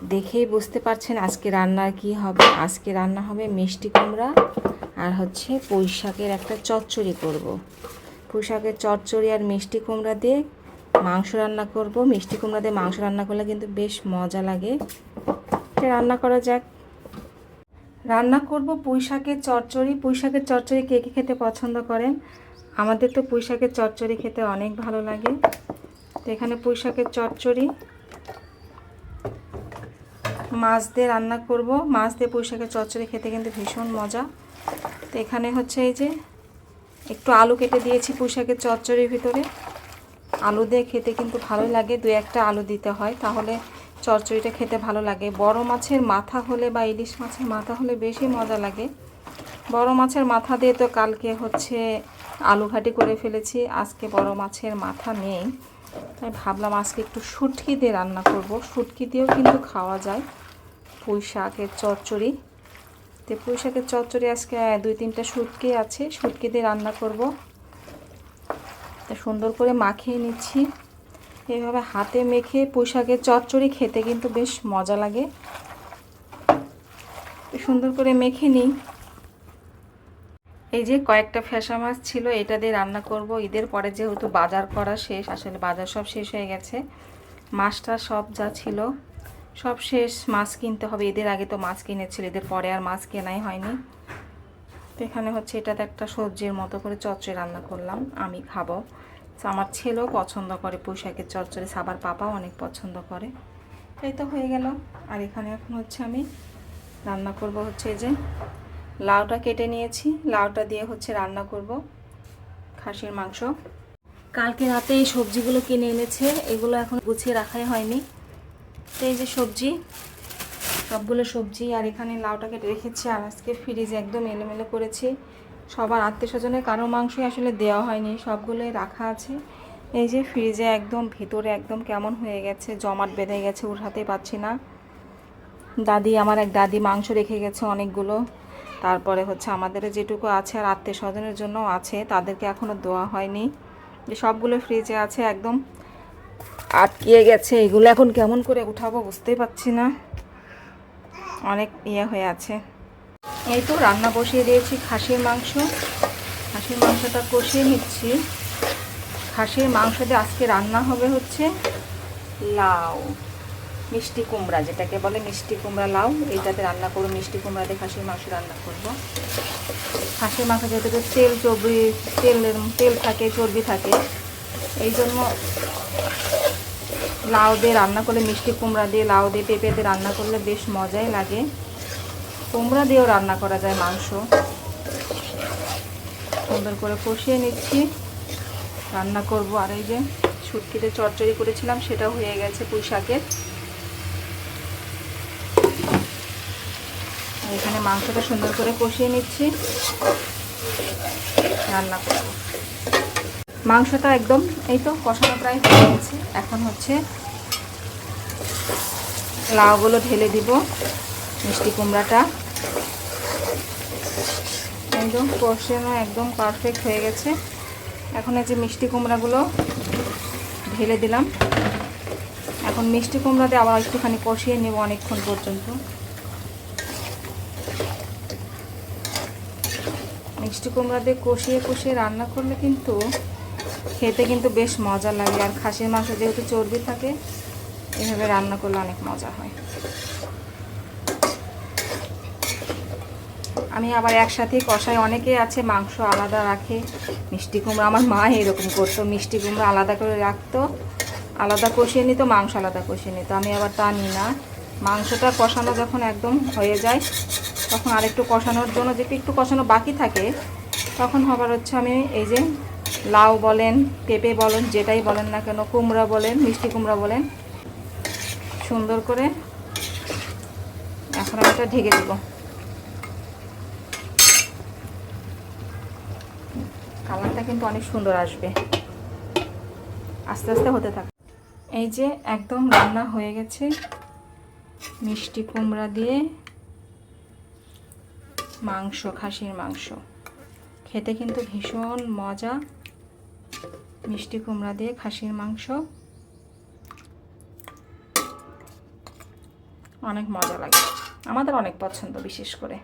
দেখেই বুঝতে পারছেন আজকে রান্নার কি হবে। আজকে রান্না হবে মিষ্টি কুমড়া আর হচ্ছে পুঁই শাকের একটা চচ্চড়ি করব। পুঁই শাকের চচ্চড়ি আর মিষ্টি কুমড়া দিয়ে মাংস রান্না করব। মিষ্টি কুমড়া দিয়ে মাংস রান্না করলে কিন্তু বেশ মজা লাগে। রান্না করা যাক। রান্না করব পুঁই শাকের চচ্চড়ি। পুঁই শাকের চচ্চড়ি কে কে খেতে পছন্দ করেন? আমাদের তো পুঁই শাকের চচ্চড়ি খেতে অনেক ভালো লাগে। তো এখানে পুঁই শাকের চচ্চড়ি মাছ দিয়ে রান্না করব। মাছ দিয়ে পুঁই শাকের চচ্চড়ি খেতে কিন্তু ভীষণ মজা। তো এখানে হচ্ছে এই যে একটু আলু কেটে দিয়েছি পুঁই শাকের চচ্চড়ির ভিতরে। আলু দিয়ে খেতে কিন্তু ভালো লাগে দু একটা আলু দিতে হয়। তাহলে চচ্চড়িটা খেতে ভালো লাগে। বড় মাছের মাথা হলে বা ইলিশ মাছের মাথা হলে বেশি মজা লাগে। বড় মাছের মাথা দিয়ে তো কালকে হচ্ছে আলু ঘাটি করে ফেলেছি। আজকে বড় মাছের মাথা নেই। তাই ভাবলাম আজকে একটু শুটকি দিয়ে রান্না করব। শুটকি দিয়েও কিন্তু খাওয়া যায়। পুঁই শাকের চচ্চড়ি। তো পুঁই শাকের চচ্চড়ি আজকে দুই তিনটা শুটকি আছে। শুটকি দিয়ে রান্না করব। তো সুন্দর করে মাখিয়ে নিচ্ছি। এইভাবে হাতে মেখে পুঁই শাকের চচ্চড়ি খেতে কিন্তু বেশ মজা লাগে। সুন্দর করে মেখে নিই। এই যে কয়েকটা ফ্যাসা মাছ ছিল, এটা দিয়ে রান্না করব। ঈদের পরে যেহেতু বাজার করা শেষ, আসলে বাজার সব শেষ হয়ে গেছে। মাছটা সব যা ছিল, সব শেষ। মাছ কিনতে হবে। ঈদের আগে তো মাছ কিনেছিল, ঈদের পরে আর মাছ কেনাই হয়নি। তো এখানে হচ্ছে এটাতে একটা সবজির মতো করে চচ্চড়ি রান্না করলাম, আমি খাব। আমার ছেলেও পছন্দ করে, পোশাকের চচ্চড়ি। সাবার পাপাও অনেক পছন্দ করে। এই তো হয়ে গেল। আর এখানে এখন হচ্ছে আমি রান্না করব হচ্ছে এই যে লাউটা কেটে নিয়েছি। লাউটা দিয়ে হচ্ছে রান্না করব। খাসির মাংস। কালকে রাতে এই সবজিগুলো কিনে এনেছে। এগুলো এখন গুছিয়ে রাখাই হয়নি। তো এই যে সবজি, সবগুলো সবজি আর এখানে লাউটা কেটে রেখেছি আর আজকে ফ্রিজে একদম এলোমেলো করেছি। সবার আত্মীয় স্বজনের কারও মাংসই আসলে দেওয়া হয়নি, সবগুলোই রাখা আছে। এই যে ফ্রিজে একদম ভিতরে একদম কেমন হয়ে গেছে, জমাট বেঁধে গেছে উঠাতে পারছি না। দাদি, আমার এক দাদি মাংস রেখে গেছে অনেকগুলো। তারপরে হচ্ছে আমাদের যেটুকু আছে আর আত্মীয় স্বজনের জন্য আছে, তাদেরকে এখনও দেওয়া হয়নি। যে সবগুলো ফ্রিজে আছে, একদম আটকিয়ে গেছে। এগুলো এখন কেমন করে উঠাবো বুঝতেই পারছি না। অনেক ইয়ে হয়ে আছে। এই তো রান্না বসিয়ে দিয়েছি খাসির মাংস। খাসির মাংসটা কষিয়ে নিচ্ছি। খাসির মাংস দিয়ে আজকে রান্না হবে হচ্ছে লাউ। মিষ্টি কুমড়া, যেটাকে বলে মিষ্টি কুমড়া লাউ, এইটাতে রান্না করব। মিষ্টি কুমড়া দিয়ে খাসির মাংস রান্না করব। খাসির মাংস যেহেতু তেল চর্বি, তেলের, তেল থাকে, চর্বি থাকে এই জন্য লাউ দিয়ে রান্না করলে, মিষ্টি কুমড়া দিয়ে, লাউ দিয়ে পেঁপে দিয়ে রান্না করলে বেশ মজাই লাগে। কুমড়া দিয়েও রান্না করা যায় মাংস। সুন্দর করে কষিয়ে নিচ্ছি। রান্না করব। আর এই যে সুটকিতে চচ্চড়ি করেছিলাম সেটা হয়ে গেছে পুঁই শাকের এখানে মাংসটা সুন্দর করে কষিয়ে নিচ্ছি। রান্না করব। মাংসটা একদম এই তো কষানো প্রায় হয়ে গেছে। এখন হচ্ছে লাউগুলো ঢেলে দিব, মিষ্টি কুমড়াটা। একদম কষানো একদম পারফেক্ট হয়ে গেছে। এখন এই যে মিষ্টি কুমড়াগুলো ঢেলে দিলাম। এখন মিষ্টি কুমড়া দিয়ে আবার একটুখানি কষিয়ে নেব অনেকক্ষণ পর্যন্ত। মিষ্টি কুমড়া দিয়ে কষিয়ে কষিয়ে রান্না করলে কিন্তু খেতে কিন্তু বেশ মজা লাগে। আর খাসির মাংস যেহেতু চর্বি থাকে, এভাবে রান্না করলে অনেক মজা হয়। আমি আবার একসাথে কষাই। অনেকে আছে মাংস আলাদা রাখে, মিষ্টি কুমড়া। আমার মা এরকম করতো, মিষ্টি কুমড়া আলাদা করে রাখতো, আলাদা কষিয়ে নিত, মাংস আলাদা কষিয়ে নিত। আমি আবার তা নিই না। মাংসটা কষানো যখন একদম হয়ে যায় তখন আরেকটু কষানোর জন্য যেটি একটু কষানো বাকি থাকে, তখন হবার হচ্ছে আমি এই যে লাউ বলেন, পেঁপে বলেন, যেটাই বলেন না কেন, কুমড়া বলেন, মিষ্টি কুমড়া বলেন, সুন্দর করে এখন আমি এটা ঢেকে দেবো। কালারটা কিন্তু অনেক সুন্দর আসবে। আস্তে আস্তে হতে থাকে। এই যে একদম রান্না হয়ে গেছে। মিষ্টি কুমড়া দিয়ে মাংস, খাসির মাংস। খেতে কিন্তু ভীষণ মজা। মিষ্টি কুমড়া দিয়ে খাসির মাংস। অনেক মজা লাগে। আমাদের অনেক পছন্দ বিশেষ করে।